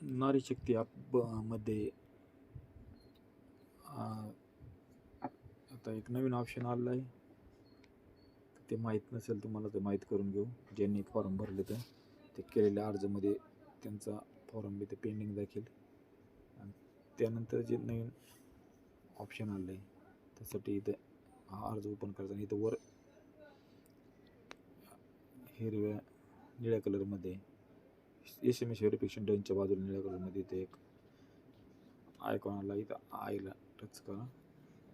नारी शक्ती मध्ये आता एक नवीन ऑप्शन आलेला आहे ते माहीत नसेल तुम्हाला ते माहीत करून घेऊ. ज्यांनी फॉर्म भरले तर ते केलेल्या अर्जामध्ये त्यांचा फॉर्म ते पेंडिंग दाखल. आणि त्यानंतर जे नवीन ऑप्शन आलं आहे त्यासाठी इथं हा अर्ज ओपन करायचा आणि इथं वर हिरव्या निळ्या कलरमध्ये एस एम एस व्हेरिफिकेशन डनच्या बाजूला निळ्या कलरमध्ये इथे एक आयकॉन आला इथं आयला टच करा.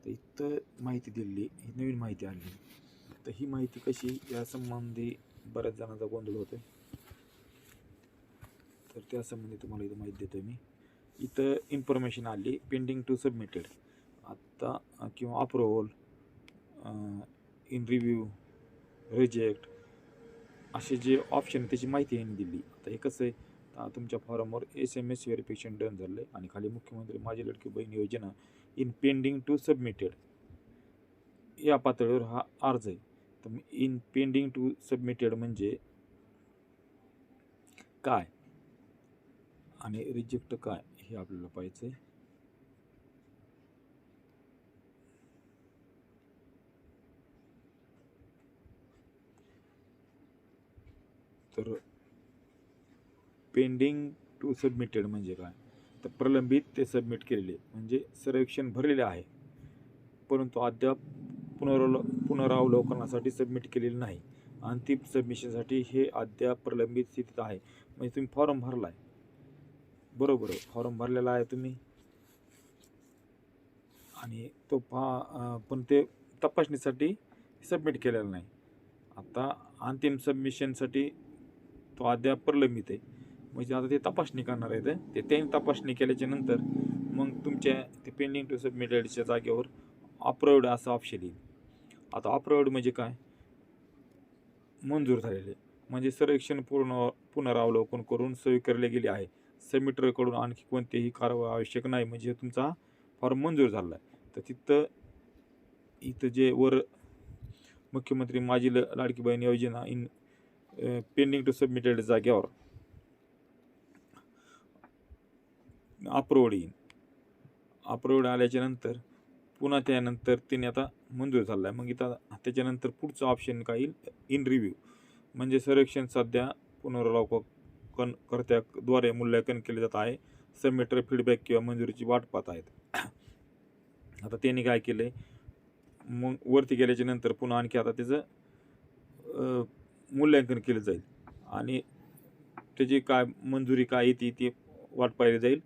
तर इथं माहिती दिली ही नवीन माहिती आली. तर ही माहिती कशी या संबंधी बऱ्याच जणांचा गोंधळ होतो तर त्या संबंधी तुम्हाला इथं माहिती देतो मी. इथं इन्फॉर्मेशन आली पेंडिंग टू सबमिटेड आत्ता किंवा अप्रुव्हल इन रिव्ह्यू रिजेक्ट असे जे ऑप्शन आहे त्याची माहिती यांनी दिली. आता हे कसं आहे तुमच्या फॉर्मवर S M S verification done झालं आहे आणि खाली मुख्यमंत्री माझी लडकी बहीण योजना इन पेंडिंग टू सबमिटेड या पातळीवर हा अर्ज आहे. तर इन पेंडिंग टू सबमिटेड म्हणजे काय? आणि रिजेक्ट काय? हे आपल्याला पाहिजे तर पेंडिंग टू सबमिटेड म्हणजे काय? तर प्रलंबित ते सबमिट केलेले म्हणजे सर्वेक्षण भरलेले आहे. परंतु अद्याप पुनरावलो पुनरावलोकनासाठी सबमिट केलेले नाही. अंतिम सबमिशनसाठी हे अद्याप प्रलंबित स्थितीत आहे. म्हणजे तुम्ही फॉर्म भरला आहे. बरोबर फॉर्म भरलेला आहे तुम्ही. आणि तो फा पण ते तपासणीसाठी सबमिट केलेला नाही. आता अंतिम सबमिशनसाठी तो अद्याप प्रलंबित आहे. म्हणजे आता ते तपासणी करणार आहेत. ते त्यांनी तपासणी केल्याच्यानंतर मग तुमच्या ते पेंडिंग टू सबमिटेडच्या जागेवर अप्रूव्ड असं ऑप्शन येईल. आता अप्रूव्ड म्हणजे काय? मंजूर झालेले. म्हणजे सर्वेक्षण पूर्ण पुनरावलोकन करून स्वीकारले गेले आहे. सबमिटरकडून आणखी कोणतेही कारवाई आवश्यक नाही. म्हणजे तुमचा फॉर्म मंजूर झाला आहे तर तिथं इथं जे वर मुख्यमंत्री माझी ल लाडकी बहीण योजना इन पेंडिंग टू सबमिटेड जाग्यावर अप्रूव्ड येईल अप्रूव्ड आल्याच्यानंतर पुन्हा त्यानंतर तिने आता मंजूर झाला आहे. मग इथं त्याच्यानंतर पुढचं ऑप्शन काय येईल? इन रिव्ह्यू म्हणजे सर्वेक्षण सध्या पुनरावलोकन कर्त्याद्वारे मूल्यांकन केले जात आहे. सबमिटर फीडबॅक किंवा मंजुरीची वाट पाहत आहेत. आता त्यांनी काय केलं आहे मग वरती गेल्याच्यानंतर पुन्हा आणखी आता त्याचं मूल्यांकन केलं जाईल. आणि त्याची काय मंजुरी काय येते ती वाट पाहिली जाईल.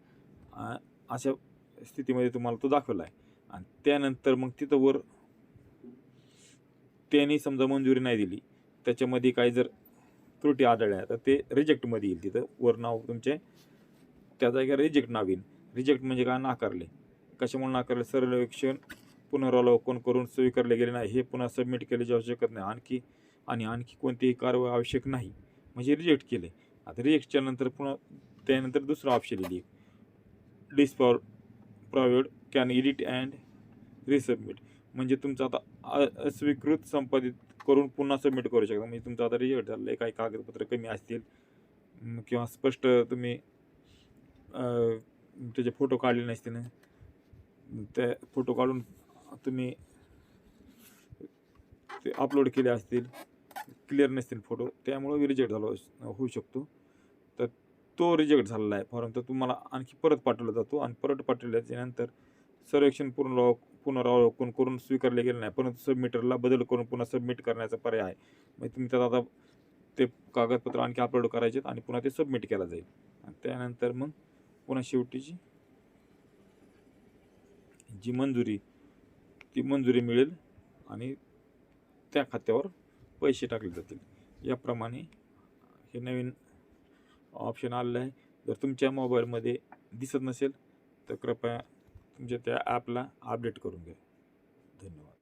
अशा स्थितीमध्ये तुम्हाला तो दाखवला आहे. आणि त्यानंतर मग तिथं वर त्यांनी समजा मंजुरी नाही दिली त्याच्यामध्ये काही जर त्रुटी आढळल्या तर ते रिजेक्टमध्ये येईल तिथं. वर नाव तुमचे त्या जागेवर रिजेक्ट नाव येईल. रिजेक्ट म्हणजे काय? नाकारले. कशामुळे नाकारले? सर्वेक्षण पुनरावलोकन करून स्वीकारले गेले नाही. हे पुन्हा सबमिट केल्याची शकत नाही. आणखी आणि आणखी कोणतीही कारवाई आवश्यक नाही. म्हणजे रिजेक्ट केले आता रिजेक्टच्या नंतर पुन्हा त्यानंतर दुसरं ऑप्शन येईल disapproved can edit and resubmit म्हणजे तुमचं आता अस्वीकृत संपादित करून पुन्हा सबमिट करू शकता. म्हणजे तुमचं आता रिजेक्ट झालं आहे काही कागदपत्र कमी असतील. किंवा स्पष्ट तुम्ही त्याचे फोटो काढले नसतील. त्या फोटो काढून तुम्ही ते अपलोड केले असतील. क्लिअर नसतील फोटो त्यामुळं रिजेक्ट झालो होऊ शकतो. तर तो रिजेक्ट झालेला आहे. फॉर्म तर तुम्हाला आणखी परत पाठवला जातो आणि परत पाठवल्याच्यानंतर सर्वेक्षण पूर्ण पुनरावलोकन करून स्वीकारले गेले नाही. परंतु सबमिटरला बदल करून पुन्हा सबमिट करण्याचा पर्याय आहे. म्हणजे तुम्ही त्यात आता ते कागदपत्र आणखी अपलोड करायचे आणि पुन्हा ते सबमिट केलं जाईल. आणि त्यानंतर मग पुन्हा शेवटीची जी मंजुरी ती मंजुरी मिळेल आणि त्या खात्यावर पैसे टाकले जातील. याप्रमाणे हे नवीन ऑप्शन आलेलं आहे. जर तुमच्या मोबाईलमध्ये दिसत नसेल तर कृपया तुमच्या त्या ॲपला अपडेट करून घ्या. धन्यवाद.